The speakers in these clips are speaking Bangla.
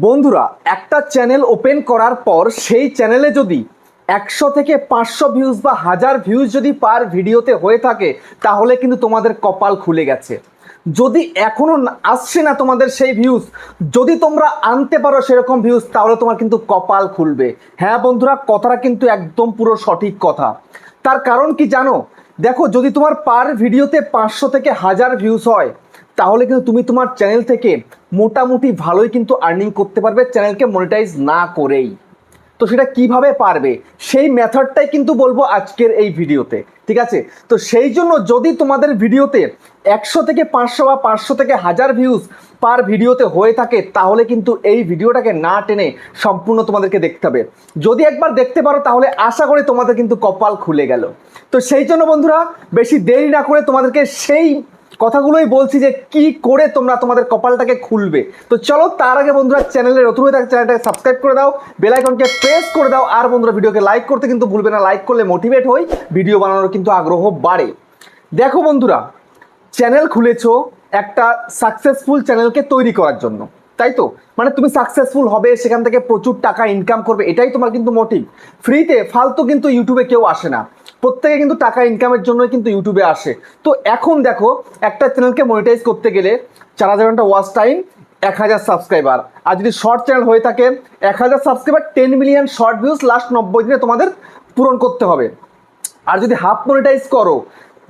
বন্ধুরা, একটা চ্যানেল ওপেন করার পর সেই চ্যানেলে যদি একশো থেকে পাঁচশো ভিউজ বা হাজার ভিউজ যদি পার ভিডিওতে হয়ে থাকে, তাহলে কিন্তু তোমাদের কপাল খুলে গেছে। যদি এখনও না- আসছে না তোমাদের সেই ভিউজ যদি তোমরা আনতে পারো সেরকম ভিউজ তাহলে তোমার কিন্তু কপাল খুলবে। হ্যাঁ বন্ধুরা, কথাটা কিন্তু একদম পুরো সঠিক কথা। তার কারণ কি জানো? দেখো, যদি তোমার পার ভিডিওতে পাঁচশো থেকে হাজার ভিউজ হয় তাহলে কিন্তু তুমি তোমার চ্যানেল থেকে মোটামুটি ভালোই কিন্তু আর্নিং করতে পারবে চ্যানেলকে মনিটাইজ না করেই। তো সেটা কীভাবে পারবে? সেই মেথডটাই কিন্তু বলব আজকের এই ভিডিওতে, ঠিক আছে? তো সেই জন্য যদি তোমাদের ভিডিওতে একশো থেকে পাঁচশো বা পাঁচশো থেকে হাজার ভিউজ পার ভিডিওতে হয়ে থাকে, তাহলে কিন্তু এই ভিডিওটাকে না টেনে সম্পূর্ণ তোমাদেরকে দেখতে হবে। যদি একবার দেখতে পারো, তাহলে আশা করি তোমাদের কিন্তু কপাল খুলে গেল। তো সেই জন্য বন্ধুরা, বেশি দেরি না করে তোমাদেরকে সেই কথাগুলোই বলছি যে কি করে তোমরা তোমাদের কপালটাকে খুলবে। তো চলো, তার আগে বন্ধুরা চ্যানেলে নতুন হয়ে থাকে চ্যানেলটাকে সাবস্ক্রাইব করে দাও বেল আইকনকে প্রেস করে দাও, আর বন্ধুরা ভিডিওকে লাইক করতে কিন্তু ভুলবে না। লাইক করলে মোটিভেট হই ভিডিও বানানোর কিন্তু আগ্রহ বাড়ে। দেখো বন্ধুরা চ্যানেল খুলেছো একটা সাকসেসফুল চ্যানেলকে তৈরি করার জন্য, তাই তো? মানে তুমি সাকসেসফুল হবে, সেখান থেকে প্রচুর টাকা ইনকাম করবে, এটাই তোমার কিন্তু মোটিভ ফ্রিতে ফালতু কিন্তু ইউটিউবে কেউ আসে না। প্রত্যেকে কিন্তু টাকা ইনকামের জন্য কিন্তু ইউটিউবে আসে। তো এখন দেখো, একটা চ্যানেলকে মনিটাইজ করতে গেলে চার হাজার ঘণ্টা ওয়াচ টাইম এক হাজার সাবস্ক্রাইবার আর যদি শর্ট চ্যানেল হয়ে থাকে, এক হাজার subscriber ten million short views last নব্বই দিনে তোমাদের পূরণ করতে হবে। আর যদি হাফ মনিটাইজ করো,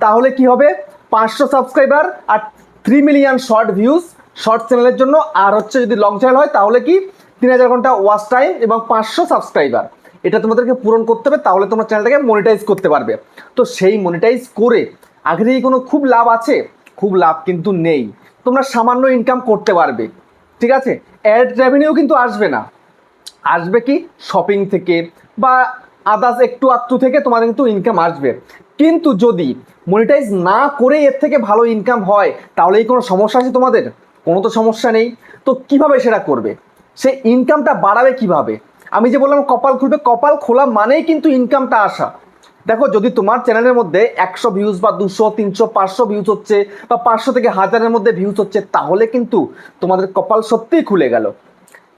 তাহলে কি হবে? পাঁচশো সাবস্ক্রাইবার আর three million short views short চ্যানেলের জন্য। আর হচ্ছে যদি লং চ্যানেল হয়, তাহলে কি? তিন হাজার ঘণ্টা ওয়াচ টাইম এবং পাঁচশো সাবস্ক্রাইবার এটা তোমাদেরকে পূরণ করতে হবে, তাহলে তোমার চ্যানেলটাকে মনিটাইজ করতে পারবে। তো সেই মনিটাইজ করে আগে কোনো খুব লাভ আছে? খুব লাভ কিন্তু নেই। তোমরা সামান্য ইনকাম করতে পারবে, ঠিক আছে? অ্যাড রেভিনিউ কিন্তু আসবে না। আসবে কি? শপিং থেকে বা আদার্স একটু আত্মু থেকে তোমাদের কিন্তু ইনকাম আসবে। কিন্তু যদি মনিটাইজ না করে এর থেকে ভালো ইনকাম হয়, তাহলে এই কোনো সমস্যা আছে তোমাদের? কোনো তো সমস্যা নেই। তো কীভাবে সেটা করবে? সে ইনকামটা বাড়াবে কীভাবে? আমি যে বললাম কপাল খুলবে, কপাল খোলা মানেই কিন্তু ইনকামটা আসা। দেখো, যদি তোমার চ্যানেলের মধ্যে একশো ভিউজ বা দুশো, তিনশো, পাঁচশো ভিউজ হচ্ছে বা পাঁচশো থেকে হাজারের মধ্যে ভিউজ হচ্ছে, তাহলে কিন্তু তোমাদের কপাল সত্যিই খুলে গেল।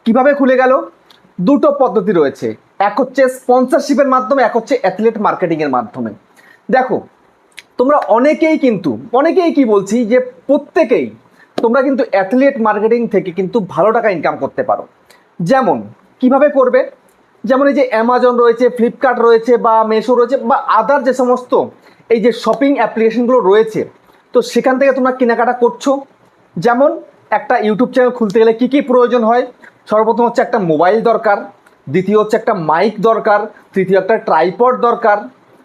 কীভাবে খুলে গেল? দুটো পদ্ধতি রয়েছে। এক হচ্ছে স্পন্সরশিপের মাধ্যমে, এক হচ্ছে অ্যাথলেট মার্কেটিংয়ের মাধ্যমে। দেখো, তোমরা অনেকেই কিন্তু, অনেকেই কি বলছি যে প্রত্যেকেই তোমরা কিন্তু অ্যাথলেট মার্কেটিং থেকে কিন্তু ভালো টাকা ইনকাম করতে পারো। যেমন কীভাবে করবে? যেমন এই যে অ্যামাজন রয়েছে ফ্লিপকার্ট রয়েছে বা মেশো রয়েছে বা আদার যে সমস্ত এই যে শপিং অ্যাপ্লিকেশনগুলো রয়েছে, তো সেখান থেকে তোমরা কেনাকাটা করছ। যেমন একটা ইউটিউব চ্যানেল খুলতে গেলে কী কী প্রয়োজন হয়? সর্বপ্রথম হচ্ছে একটা মোবাইল দরকার, দ্বিতীয় হচ্ছে একটা মাইক দরকার, তৃতীয় একটা ট্রাইপড দরকার,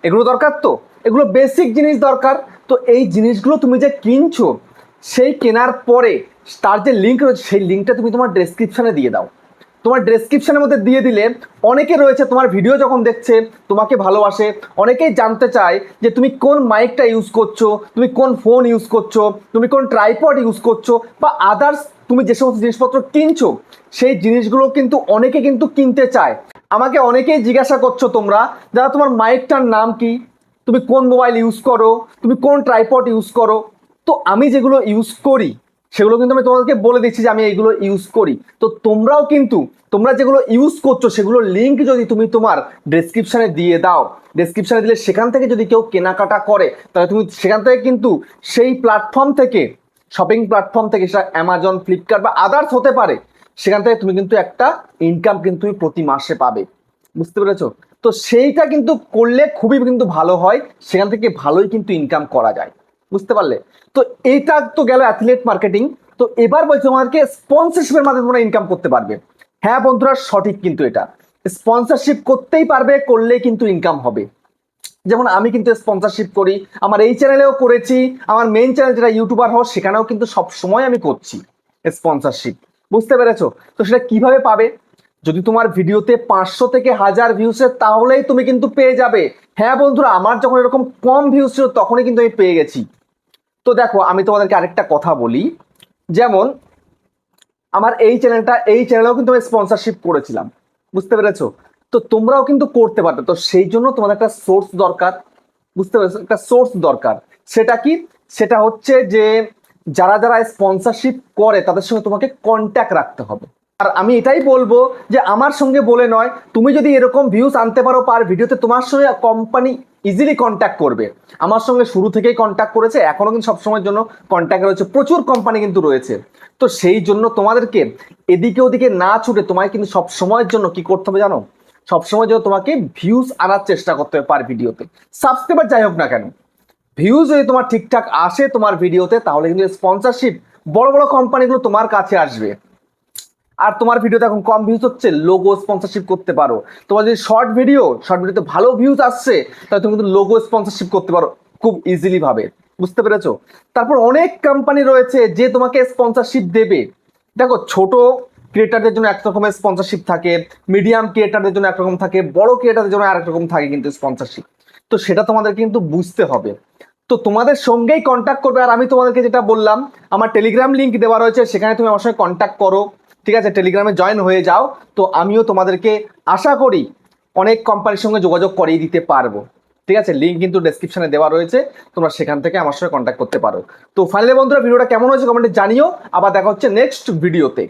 এগুলো দরকার তো? এগুলো বেসিক জিনিস দরকার। তো এই জিনিসগুলো তুমি যে কিনছো, সেই কেনার পরে তার যে লিঙ্ক রয়েছে, সেই লিঙ্কটা তুমি তোমার ডেসক্রিপশানে দিয়ে দাও। তোমার ডেসক্রিপশনের মধ্যে দিয়ে দিলে অনেকে রয়েছে তোমার ভিডিও যখন দেখছে, তোমাকে ভালোবাসে, অনেকেই জানতে চায় যে তুমি কোন মাইকটা ইউজ করছ, তুমি কোন ফোন ইউজ করছ, তুমি কোন ট্রাইপড ইউজ করছ, বা আদার্স তুমি যে সমস্ত জিনিসপত্র কিনছো, সেই জিনিসগুলো কিন্তু অনেকে কিন্তু কিনতে চায়। আমাকে অনেকেই জিজ্ঞাসা করছ তোমরা, যারা তোমার মাইকটার নাম কি? তুমি কোন মোবাইল ইউজ করো? তুমি কোন ট্রাইপড ইউজ করো? তো আমি যেগুলো ইউজ করি সেগুলো কিন্তু আমি তোমাদেরকে বলে দিচ্ছি যে আমি এইগুলো ইউজ করি। তো তোমরাও কিন্তু, তোমরা যেগুলো ইউজ করছ, সেগুলো লিঙ্ক যদি তুমি তোমার ডেসক্রিপশানে দিয়ে দাও ডেসক্রিপশানে দিলে সেখান থেকে যদি কেউ কেনাকাটা করে, তাহলে তুমি সেখান থেকে কিন্তু সেই প্ল্যাটফর্ম থেকে শপিং প্ল্যাটফর্ম থেকে, সেটা অ্যামাজন ফ্লিপকার্ট বা আদার্স হতে পারে, সেখান থেকে তুমি কিন্তু একটা ইনকাম কিন্তু প্রতি মাসে পাবে। বুঝতে পেরেছ? তো সেইটা কিন্তু করলে খুবই কিন্তু ভালো হয়, সেখান থেকে ভালোই কিন্তু ইনকাম করা যায়। বুঝতে পারলে? তো এইটা তো গেল অ্যাথলেট মার্কেটিং তো এবার বলছি তোমাদেরকে স্পন্সরশিপের মাধ্যমে তোমরা ইনকাম করতে পারবে। হ্যাঁ বন্ধুরা, সঠিক কিন্তু এটা। স্পন্সরশিপ করতেই পারবে করলে কিন্তু ইনকাম হবে। যেমন আমি কিন্তু স্পন্সরশিপ করি, আমার এই চ্যানেলেও করেছি, আমার মেইন চ্যানেল যেটা ইউটিউবার হওয়া সেখানেও কিন্তু সব সময় আমি করছি স্পন্সরশিপ বুঝতে পেরেছ? তো সেটা কীভাবে পাবে? যদি তোমার ভিডিওতে পাঁচশো থেকে হাজার ভিউসে তাহলেই তুমি কিন্তু পেয়ে যাবে। হ্যাঁ বন্ধুরা, আমার যখন এরকম কম ভিউজ ছিল, তখনই কিন্তু আমি পেয়ে গেছি। তো দেখো, আমি তোমাদেরকে আরেকটা কথা বলি। যেমন, আমার এই চ্যানেলটা এই চ্যানেলেও কিন্তু আমি স্পন্সরশিপ করেছিলাম। বুঝতে পেরেছ? তো তোমরাও কিন্তু করতে পারবে। তো সেই জন্য তোমাদের একটা সোর্স দরকার। বুঝতে পেরেছ? একটা সোর্স দরকার। সেটা কি? সেটা হচ্ছে যে, যারা যারা স্পন্সরশিপ করে, তাদের সঙ্গে তোমাকে কন্ট্যাক্ট রাখতে হবে। আর আমি এটাই বলব যে আমার সঙ্গে বলে নয়, তুমি যদি এরকম ভিউজ আনতে পারো পার ভিডিওতে তোমার সঙ্গে কোম্পানি ইজিলি কন্ট্যাক্ট করবে। আমার সঙ্গে শুরু থেকেই কন্ট্যাক্ট করেছে, এখনও কিন্তু সবসময়ের জন্য কন্ট্যাক্ট রয়েছে প্রচুর কোম্পানি কিন্তু রয়েছে। তো সেই জন্য তোমাদেরকে এদিকে ওদিকে না ছুটে তোমায় কিন্তু সব সময়ের জন্য কি করতে হবে জানো? সবসময় জন্য তোমাকে ভিউজ আনার চেষ্টা করতে হবে পার ভিডিওতে সাবস্ক্রাইবার যাই হোক না কেন ভিউজ যদি তোমার ঠিকঠাক আসে তোমার ভিডিওতে তাহলে কিন্তু স্পন্সরশিপ বড় বড় কোম্পানিগুলো তোমার কাছে আসবে। আর তোমার ভিডিওতে এখন কম ভিউজ হচ্ছে লোগো স্পন্সরশিপ করতে পারো। তোমার যদি শর্ট ভিডিও শর্ট ভিডিওতে ভালো ভিউজ আসছে, তাহলে তুমি কিন্তু লোগো স্পন্সরশিপ করতে পারো খুব ইজিলি ভাবে। বুঝতে পেরেছ? তারপর অনেক কোম্পানি রয়েছে যে তোমাকে স্পন্সরশিপ দেবে। দেখো, ছোট ক্রিয়েটারদের জন্য এক রকমের স্পন্সরশিপ থাকে মিডিয়াম ক্রিয়েটারদের জন্য একরকম থাকে, বড় ক্রিয়েটারদের জন্য আরেক রকম থাকে কিন্তু স্পন্সরশিপ তো সেটা তোমাদের কিন্তু বুঝতে হবে। তো তোমাদের সঙ্গেই কন্ট্যাক্ট করবে। আর আমি তোমাদেরকে যেটা বললাম, আমার টেলিগ্রাম লিংক দেওয়া রয়েছে, সেখানে তুমি আমার সঙ্গে কন্ট্যাক্ট করো। ঠিক আছে টেলিগ্রামে জয়েন হয়ে যাও। তো আমিও তোমাদেরকে আশা করি অনেক কোম্পানির সঙ্গে যোগাযোগ করিয়ে দিতে পারব। ঠিক আছে লিঙ্ক কিন্তু ডেসক্রিপশনে দেওয়া রয়েছে। তোমরা সেখান থেকে আমার সঙ্গে কন্ট্যাক্ট করতে পারো। তো ফাইনালি বন্ধুরা, ভিডিওটা কেমন হয়েছে কমেন্টে জানিও। আবার দেখা হচ্ছে নেক্সট ভিডিওতে